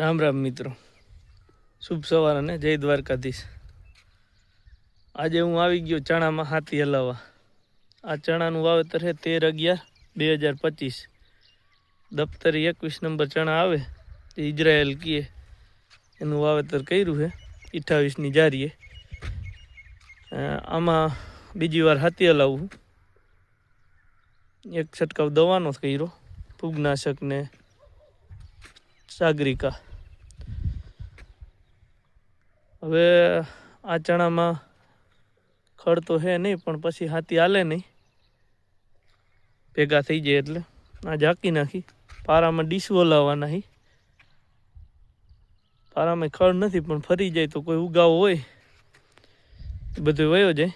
રામ રામ મિત્રો. શુભ સવાર અને જય દ્વારકાધીશ. આજે હું આવી ગયો ચણામાં હાથી હલાવવા. આ ચણાનું વાવેતર છે તેર અગિયાર બે હજાર પચીસ. દફતરી એકવીસ નંબર ચણા આવે, તે ઇઝરાયલ કીએ એનું વાવેતર કર્યું છે, અઠ્ઠાવીસની જારીએ. આમાં બીજી વાર હાથી હલાવવું એક છંટકાવ દવાનો કર્યો, ફૂગનાશક ને સાગરિકા. હવે આ ચણામાં ખડ તો હે નહીં, પણ પછી હાથી હાલે નહીં. ભેગા થઈ જાય એટલે. આ ઝાંકી નાખી. પારામાં ડીસવો લાવવાના હી. પારામાં ખડ નથી, પણ ફરી જાય તો કોઈ ઉગાવ હોય. એ બધું વયો જાય.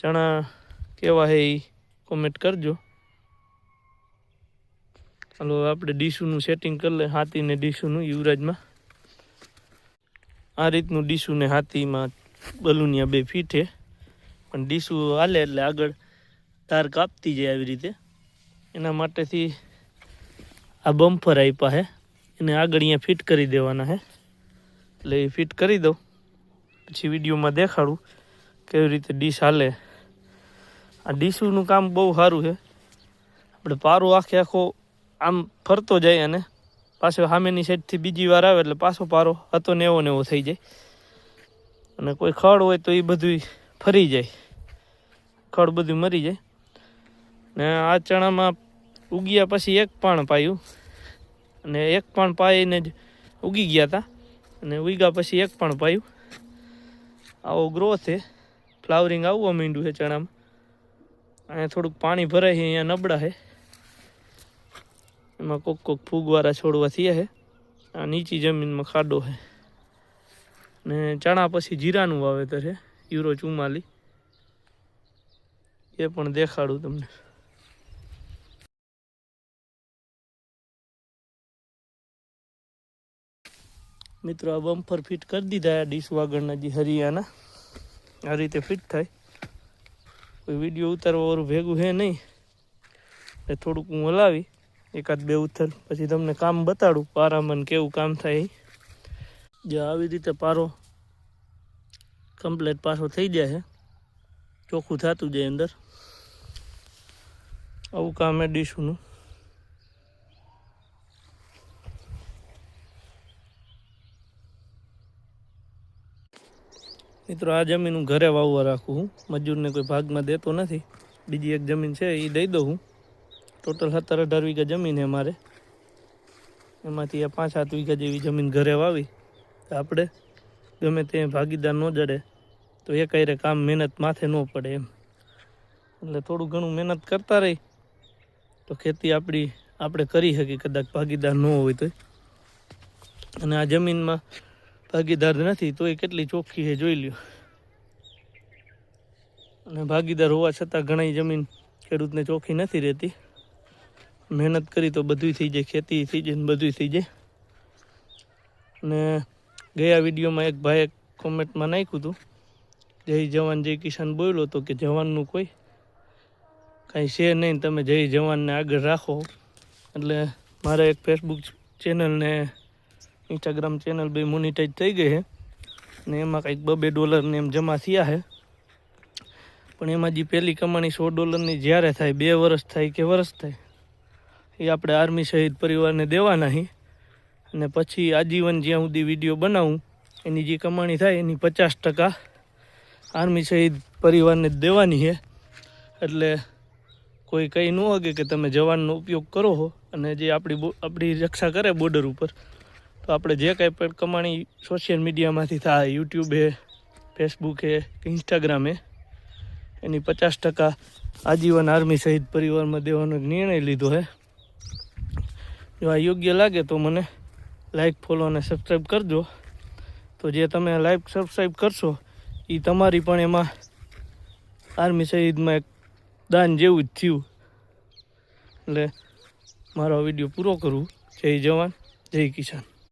ચણા કેવા હે એ કોમેન્ટ કરજો. ચાલો આપણે ડીશુનું સેટિંગ કરી લે હાથી ને ડીશુનું યુવરાજમાં આ રીતનું ડીશુ ને હાથીમાં બલુનિયા બે ફીટે. પણ ડીશુ હાલે એટલે આગળ તાર કાપતી જાય આવી રીતે. એના માટેથી આ બમ્ફર આપ્યા હે. એને આગળ અહીંયા ફિટ કરી દેવાના છે એટલે એ ફિટ કરી દઉં. પછી વિડીયોમાં દેખાડું કેવી રીતે ડીશ હાલે. આ ડીશુનું કામ બહુ સારું છે આપણે પારો આખે આખો આમ ફરતો જાય અને પાછો સામેની સાઈડથી બીજી વાર આવે એટલે પાછો પારો હતો ને એવો ને એવો થઈ જાય. અને કોઈ ખડ હોય તો એ બધું ફરી જાય. ખડ બધું મરી જાય. ને આ ચણામાં ઉગ્યા પછી એક પાણ પાયું. અને એક પાણ પાઈને જ ઉગી ગયા હતા અને ઉગ્યા પછી એક પાણ પાયું. આવો ગ્રોથ છે. ફ્લાવરિંગ આવવા માંડ્યું છે ચણામાં. અહીંયા થોડુંક પાણી ભરાય છે, અહીંયા નબળા છે. એમાં કોક કોક ફૂગવાળા છોડવા થયા છે. આ નીચી જમીનમાં ખાડો છે. ને ચણા પછી જીરાનું વાવેતર છે, યુરો ચુમ્માલી એ પણ દેખાડું તમને. મિત્રો, આ બમ્પર ફિટ કરી દીધા આ ડીશ વાગણના જે હરિયાના. આ રીતે ફિટ થાય. કોઈ વીડિયો ઉતારવા વાળું ભેગું છે નહીં. એટલે થોડુંક હું હલાવી. એકાદ બે ઉથલ, પછી તમને કામ બતાડું, પારામાં કેવું કામ થાય જે આવી રીતે પારો કમ્પ્લેટ પાછો થઈ જાય છે ચોખ્ખું થતું જાય અંદર. આવું કામ એ ડીશુનું મિત્રો, આ જમીન હું ઘરે વાવવા રાખું હું મજૂરને કોઈ ભાગમાં દેતો નથી. બીજી એક જમીન છે એ દઈ દઉં હું. ટોટલ સત્તર અઢાર વીઘા જમીન છે મારે. એમાંથી આ પાંચ સાત વીઘા જેવી જમીન ઘરે વાવી. તો આપણે ગમે તે ભાગીદાર ન જડે, તો એ કઈ કામ મહેનત માથે ન પડે એમ. એટલે થોડું ઘણું મહેનત કરતા રહી, તો ખેતી આપણી આપણે કરી શકીએ, કદાચ ભાગીદાર ન હોય તો અને આ જમીનમાં ભાગીદાર નથી, તો એ કેટલી ચોખ્ખી છે જોઈ લ્યો. અને ભાગીદાર હોવા છતાં ઘણી જમીન ખેડૂતને ચોખ્ખી નથી રહેતી. મહેનત કરી તો બધું થઈ જાય ખેતી થઈ જાય ને બધું થઈ જાય. અને ગયા વિડીયોમાં એક ભાઈએ કોમેન્ટમાં નાખ્યું હતું, જય જવાન, જય કિસાન બોલ્યો હતો કે જવાનનું કોઈ કાંઈ છે નહીં, તમે જય જવાનને આગળ રાખો. એટલે મારે એક ફેસબુક ચેનલને ઇન્સ્ટાગ્રામ ચેનલ બે મોનિટાઈઝ થઈ ગઈ છે. ને એમાં કંઈક બબે ડોલરને એમ જમા થયા છે. પણ એમાં જે પહેલી કમાણી સો ડોલરની જ્યારે થાય, બે વર્ષ થાય કે વર્ષ થાય એ આપણે આર્મી શહીદ પરિવારને દેવાના હી. અને પછી આજીવન જ્યાં સુધી વીડિયો બનાવું, એની જે કમાણી થાય એની પચાસ ટકા આર્મી શહીદ પરિવારને જ દેવાની છે એટલે કોઈ કંઈ ન હોગે કે તમે જવાનનો ઉપયોગ કરો હો. અને જે આપણી આપણી રક્ષા કરે બોર્ડર ઉપર, તો આપણે જે કાંઈ પણ કમાણી સોશિયલ મીડિયામાંથી થાય યુટ્યુબ ફેસબુકે કે ઇન્સ્ટાગ્રામ એની પચાસ ટકા આજીવન આર્મી શહીદ પરિવારમાં દેવાનો નિર્ણય લીધો છે જો આ યોગ્ય લાગે તો મને લાઈક ફોલો અને સબસ્ક્રાઈબ કરજો. તો જે તમે લાઈક સબસ્ક્રાઈબ કરશો એ તમારી પણ એમાં આર્મી શહીદમાં એક દાન જેવું જ થયું. એટલે મારો વીડિયો પૂરો કરું. જય જવાન, જય કિસાન.